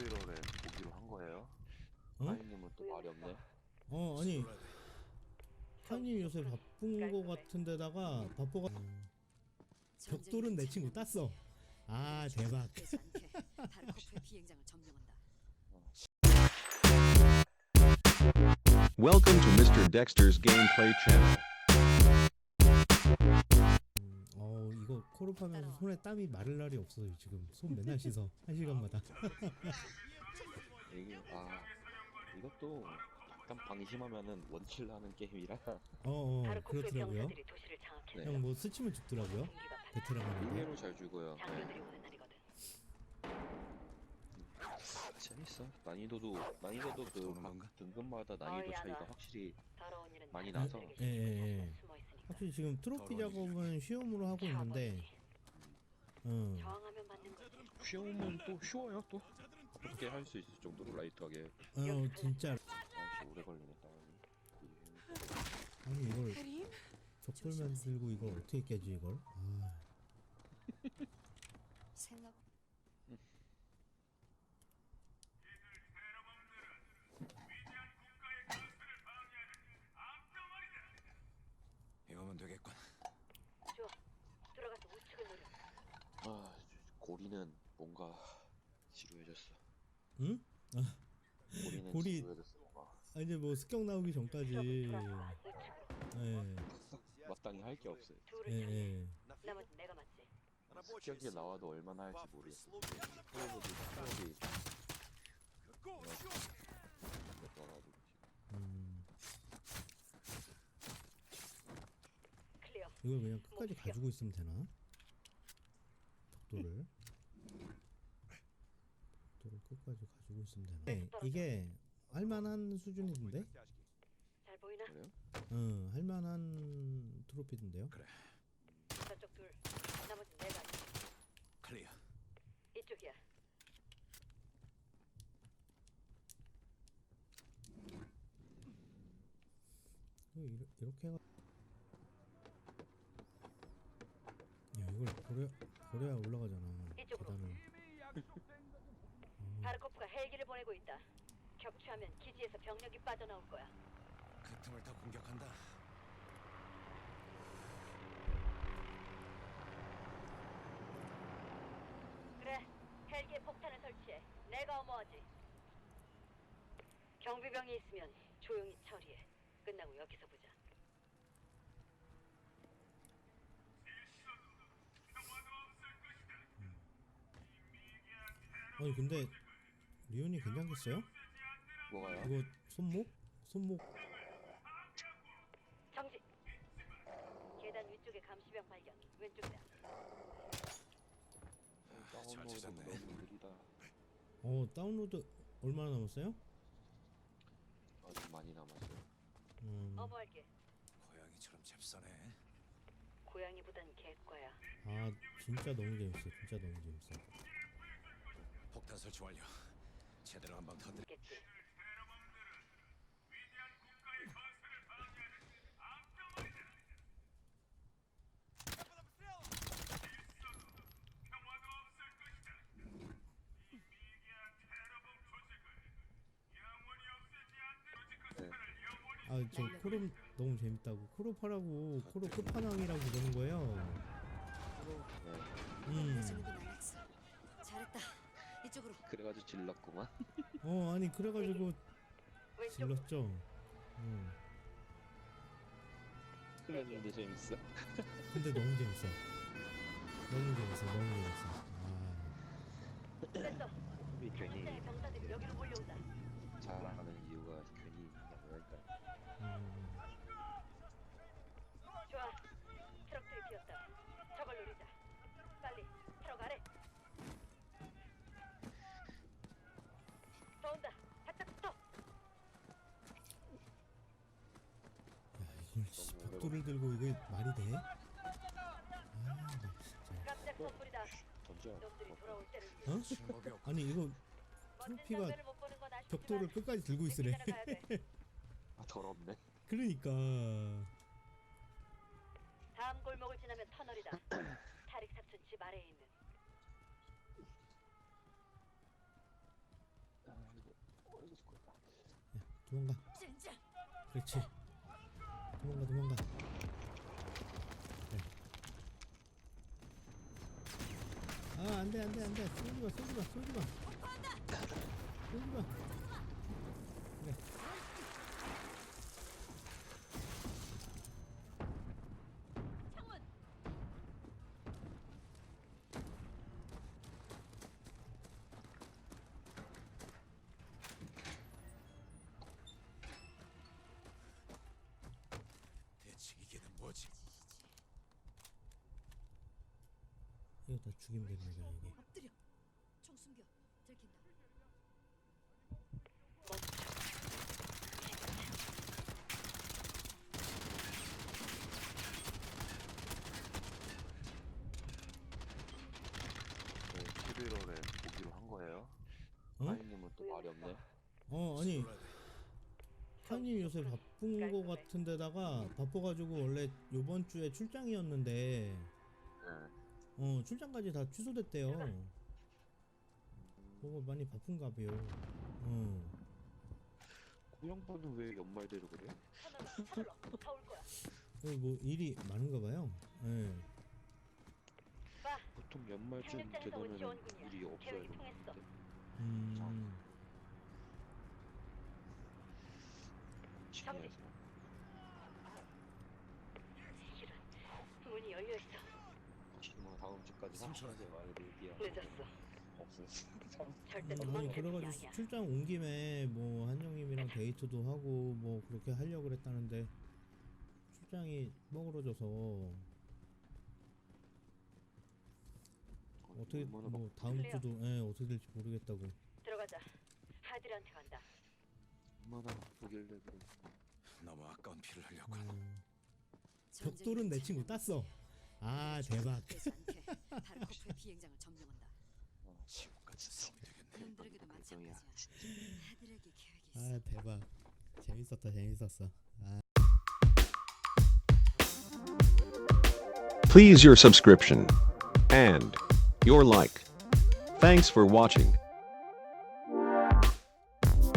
11월에 보기로 한 거예요. 어? 하이님은 또 말이 없네. 어 아니 하님 요새 바쁜 거 같은데다가 바빠가 벽돌은 내 친구 땄어. 아 대박. 되지 않게 바르코프의 비행장을 점령한다. Welcome to Mr. Dexter's Gameplay Channel. 이거 콜업하면서 손에 땀이 마를 날이 없어요 지금 손 맨날 씻어 한 시간마다. 이게 아 이것도 약간 방심하면은 원킬 나는 게임이라 어어 바르코프의 그렇더라고요. 병사들이 도시를 장악했다. 네. 형뭐 스치면 죽더라고요. 반- 베테랑 하는데. 의외로 잘 죽어요. 네. 장교들이 오는 날이거든. 재밌어. 난이도도 난이도도 그 등급마다 난이도 어이, 차이가. 확실히 더러운 일은 많이 나서. 예, 예, 예. 숨어 있으니까. 확실히 지금 트로피 작업은 쉬움으로 하고 있는데 어 저항하면 맞는 거지. 쉬우면 또 쉬워요 또. 가볍게 할 수 있을 정도로 라이트하게. 어, 진짜. 아씨 오래 걸리네 다운이. 아니 이걸? 벽돌만 들고 이걸 어떻게 깨지 이걸? 아. 생각 이거면 되겠군. 좋아. 들어가서 우측을 노려. 아 고리는 뭔가 지루해졌어 응? 고리는 고리- 지루해졌어 뭔가 아, 이제 뭐 습격 나오기 전까지. 예 마땅히 할 게 없어요 예. 예. 나머지 내가 맞지. 습격이 나와도 얼마나 할지 모르겠어 음, 클리어. 이걸 그냥 끝까지 가지고 있으면 되나? 벽돌을 벽돌을 끝까지 가지고 있으면 되나? 네, 이게 할만한 수준인데? 잘 보이나? 그래요? 응, 할만한 트로피인데요? 저쪽 둘. 나머지 내가 클리어. 이쪽이야. 이렇게 해가 이걸 버려 버려야 올라가잖아 이쪽으로. 계단을 어, 바르코프가 헬기를 보내고 있다. 격추하면 기지에서 병력이 빠져나올 거야. 그 틈을 더 공격한다. 그래, 헬기에 폭탄을 설치해. 내가 어머하지. 경비병이 있으면 조용히 처리해. 끝나고 여기서 보자. 아니 근데 리온이 괜찮겠어요? 뭐가요? 이거 손목? 손목 정지. 계단 위쪽에 감시병 발견. 왼쪽이다. 잘 다운로드 찾았네. 너무 느리다 어 다운로드 얼마나 남았어요? 아직 많이 남았어요 음, 어머할게. 고양이처럼 잽싸네. 고양이보단 개과야. 아 진짜 너무 재밌어 진짜 너무 재밌어 폭탄 설치 완료. 제대로 한 방 터뜨려. 겠지. 네. 아저 코롭 너무 재밌다고 코롭하라고 코롭 끝판왕이라고 그러는 거예요 네. 음. 이쪽으로. 그래가지고 질렀구만 어 아니 그래가지고 왼쪽. 질렀죠 음. 그랬는데 재밌어 근데 너무 재밌어 너무 재밌어 너무 재밌어 아 됐어. 이 괜히 현장의 병사들이 여기로 몰려온다. 잘하는 이유가 괜히 뭐랄까 음. 좋아. 트럭들이 비었다. 저걸 노리자. 빨리 트럭 아래. 더 온다. 바짝 붙어. 야 이걸 씨, 벽돌을 들고 이게 말이 돼? 깜짝. 던져 놈들이 돌아올 때를 위해. 어? 아니 이거 멋진 트로피가 장면을 못 보는 건 아쉽지만 벽돌을 끝까지 들고 있으래 가야 돼. 아 더럽네 그러니까 다음 골목을 지나면 터널이다. 타릭 사촌 집 아래에 있는. 도망가. 그렇지 도망가 도망가 그래. 아 안돼 안돼 안돼. 쏘지마 쏘지마 쏘지마. 쏘지마 그래 대체 이게는 뭐지? 이거 다 죽이면 되는 거야 이게 엎드려. 총 숨겨. 들킨다. 네, 11월에 보기로 한 거예요. 어? 하이님은 또 말이 없네. 어 아니 사장님 요새 바쁜 거 같은데다가 바빠가지고 원래 요번 주에 출장이었는데 네. 어 출장까지 다 취소됐대요. 뭐가 많이 바쁜가 봐요. 어. 그 양반은 왜 연말대로 그래? 다올 거야. 여기 뭐 일이 많은가 봐요. 예. 봐. 보통 연말쯤 상륙장에서 온 되면은 지원군이야. 일이 없어야 계획이 통했어. 되는데. 음해서. 실은 문이 열려 있어. 뭐 삼촌아. 하셔야 와야 얘기야. 늦었어. 없었어. 참. 절대 아니 도망칠 일이 그래가지고 아니야. 출장 온 김에 뭐 한영님이랑 데이트도 하고 뭐 그렇게 하려고 그랬다는데 출장이 뻐그러져서 어떻게 얼마나 뭐 다음 클리어. 주도 예 어떻게 될지 모르겠다고. 들어가자. 하들한테 간다. 얼마나 그래. 너무 아까운 피를 흘렸군. 음. 벽돌은 내 친구. 땄어. 아 대박. 않게 바르코프의 비행장을 점령한다. 지금까지 싸움이 되겠네. 놈들에게도. 마찬가지야. 애들에게 계획이 있어. 아 대박. 재밌었다 재밌었어. 아. Please your subscription and your like. Thanks for watching.